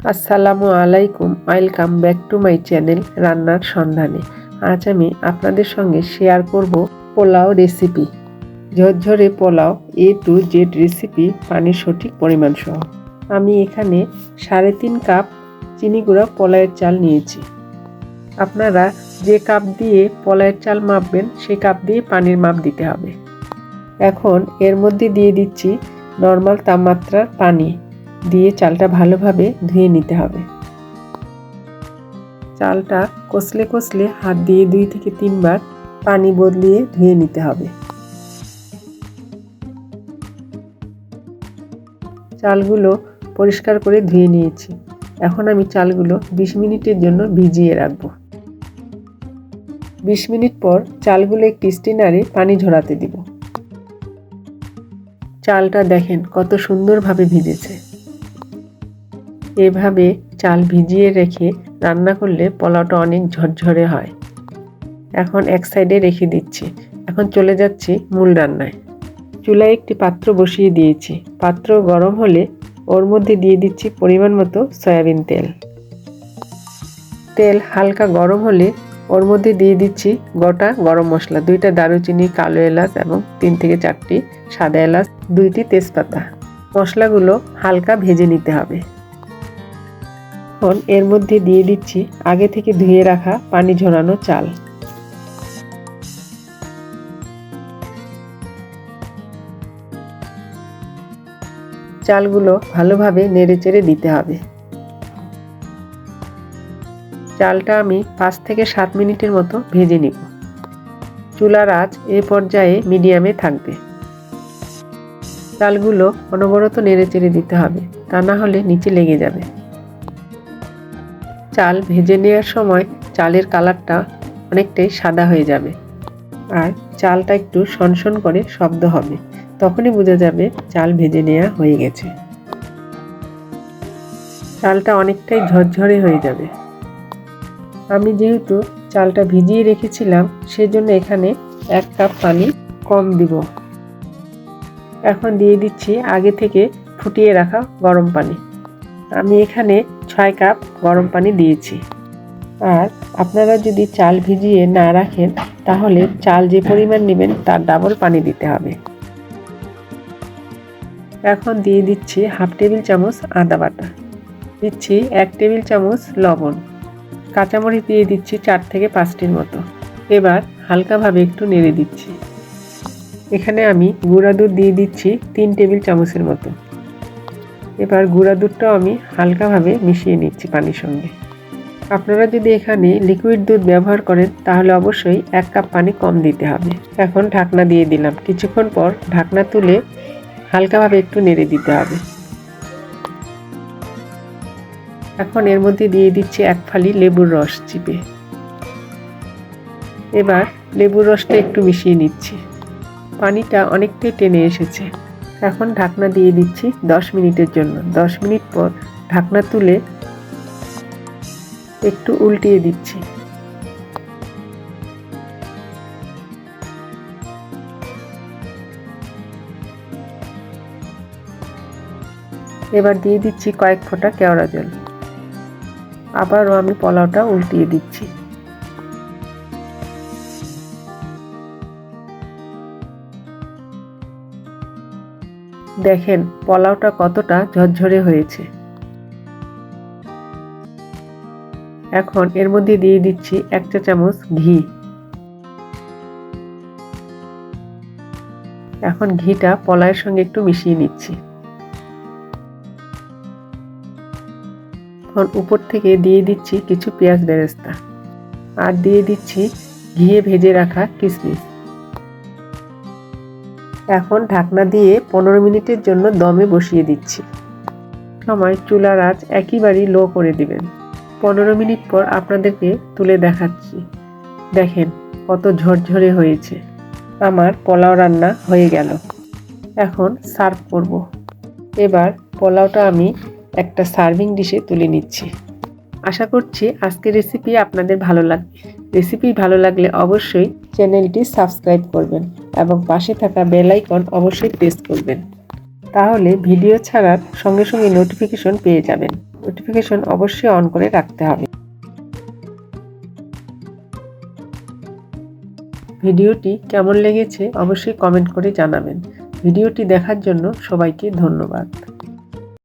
আসসালামু আলাইকুম, welcome back to my channel রান্নার সন্ধানে। আজ আমি আপনাদের সঙ্গে শেয়ার করব পোলাও রেসিপি। ঝরঝরে pulao A to Z recipe পানির সঠিক পরিমাণ সহ আমি এখানে সাড়ে তিন কাপ চিনি গুঁড়া পোলাওয়ের চাল নিয়েছি। আপনারা যে কাপ দিয়ে পোলাওয়ের চাল মাপবেন সেই কাপ দিয়ে পানির মাপ দিতে হবে। এখন এর মধ্যে দিয়ে দিচ্ছি নর্মাল তাপমাত্রার পানি। দিয়ে চালটা ভালোভাবে ধুয়ে নিতে হবে। চালটা কষলে কষলে হাত দিয়ে দুই থেকে তিনবার পানি বদলিয়ে ধুয়ে নিতে হবে। চালগুলো পরিষ্কার করে ধুয়ে নিয়েছি। এখন আমি চালগুলো বিশ মিনিটের জন্য ভিজিয়ে রাখব। বিশ মিনিট পর চালগুলো একটি স্টিনারে পানি ঝরাতে দিব। চালটা দেখেন কত সুন্দরভাবে ভিজেছে। এভাবে চাল ভিজিয়ে রেখে রান্না করলে পোলাওটা অনেক ঝরঝরে হয়। এখন এক সাইডে রেখে দিচ্ছি। এখন চলে যাচ্ছি মূল রান্নায়। চুলায় একটি পাত্র বসিয়ে দিয়েছি। পাত্র গরম হলে ওর মধ্যে দিয়ে দিচ্ছি পরিমাণ মতো সয়াবিন তেল। তেল হালকা গরম হলে ওর মধ্যে দিয়ে দিচ্ছি গোটা গরম মশলা, দুইটা দারুচিনি, কালো এলাচ এবং তিন থেকে চারটি সাদা এলাচ, দুইটি তেজপাতা। মশলাগুলো হালকা ভেজে নিতে হবে। এখন এর মধ্যে দিয়ে দিচ্ছি আগে থেকে ধুয়ে রাখা পানি ঝরানো চাল। চালগুলো ভালোভাবে নেড়েচেড়ে দিতে হবে। চালটা আমি পাঁচ থেকে সাত মিনিটের মতো ভেজে নিব। চুলার আঁচ এ পর্যায়ে মিডিয়ামে থাকবে। চালগুলো অনবরত নেড়েচেড়ে দিতে হবে, তা না হলে নিচে লেগে যাবে। চাল ভেজে নেওয়ার সময় চালের কালারটা অনেকটাই সাদা হয়ে যাবে। আর চালটা একটু সনসন করে শব্দ হবে, তখনই বোঝা যাবে চাল ভেজে নেওয়া হয়ে গেছে। চালটা অনেকটাই ঝরঝরে হয়ে যাবে। আমি যেহেতু চালটা ভিজিয়ে রেখেছিলাম, সেজন্য এখানে এক কাপ পানি কম দিব। এখন দিয়ে দিচ্ছি আগে থেকে ফুটিয়ে রাখা গরম পানি। আমি এখানে ছয় কাপ গরম পানি দিয়েছি। আর আপনারা যদি চাল ভিজিয়ে না রাখেন, তাহলে চাল যে পরিমাণ নেবেন, তার ডাবল পানি দিতে হবে। এখন দিয়ে দিচ্ছি হাফ টেবিল চামচ আদা বাটা। দিচ্ছি এক টেবিল চামচ লবণ। কাঁচামরিচ দিয়ে দিচ্ছি চার থেকে পাঁচটির মতো। এবার হালকাভাবে একটু নেড়ে দিচ্ছি। এখানে আমি গুঁড়া দুধ দিয়ে দিচ্ছি তিন টেবিল চামচের মতো। এবার গুঁড়া দুধটাও আমি হালকাভাবে মিশিয়ে নিচ্ছি পানির সঙ্গে। আপনারা যদি এখানে লিকুইড দুধ ব্যবহার করেন, তাহলে অবশ্যই এক কাপ পানি কম দিতে হবে। এখন ঢাকনা দিয়ে দিলাম। কিছুক্ষণ পর ঢাকনা তুলে হালকাভাবে একটু নেড়ে দিতে হবে। এখন এর মধ্যে দিয়ে দিচ্ছি এক ফালি লেবুর রস চিপে। এবার লেবুর রসটা একটু মিশিয়ে নিচ্ছি। পানিটা অনেকটাই টেনে এসেছে। এখন ঢাকনা দিয়ে দিচ্ছি দশ মিনিটের জন্য। দশ মিনিট পর ঢাকনা তুলে একটু উল্টিয়ে দিচ্ছি। এবার দিয়ে দিচ্ছি কয়েক ফোঁটা কেওড়া জল। আবারও আমি পোলাওটা উল্টিয়ে দিচ্ছি। দেখেন, পোলাওটা কতটা ঝরঝরে হয়েছে। এখন এর মধ্যে দিয়ে দিচ্ছি এক চা চামচ ঘি। এখন ঘিটা পলায়ের সঙ্গে একটু মিশিয়ে নিচ্ছি। এখন উপর থেকে দিয়ে দিচ্ছি কিছু পেঁয়াজ বেরেস্তা। আর দিয়ে দিচ্ছি ঘিয়ে ভেজে রাখা কিশমিশ এখন ঢাকনা দিয়ে পনেরো মিনিটের জন্য দমে বসিয়ে দিচ্ছি। সময় চুলার আঁচ একইবারই লো করে দিবেন। পনেরো মিনিট পর আপনাদেরকে তুলে দেখাচ্ছি। দেখেন কত ঝরঝরে হয়েছে। আমার পোলাও রান্না হয়ে গেল। এখন সার্ভ করব। এবার পোলাওটা আমি একটা সার্ভিং ডিশে তুলে নিচ্ছি। আশা করছি আজকের রেসিপি আপনাদের ভালো লাগবে রেসিপি ভালো লাগলে অবশ্যই চ্যানেলটি সাবস্ক্রাইব করবেন এবং পাশে থাকা বেল আইকন অবশ্যই প্রেস করবেন। তাহলে ভিডিও ছাড়ার সঙ্গে সঙ্গে নোটিফিকেশন পেয়ে যাবেন। নোটিফিকেশন অবশ্যই অন করে রাখতে হবে। ভিডিওটি কেমন লেগেছে অবশ্যই কমেন্ট করে জানাবেন। ভিডিওটি দেখার জন্য সবাইকে ধন্যবাদ।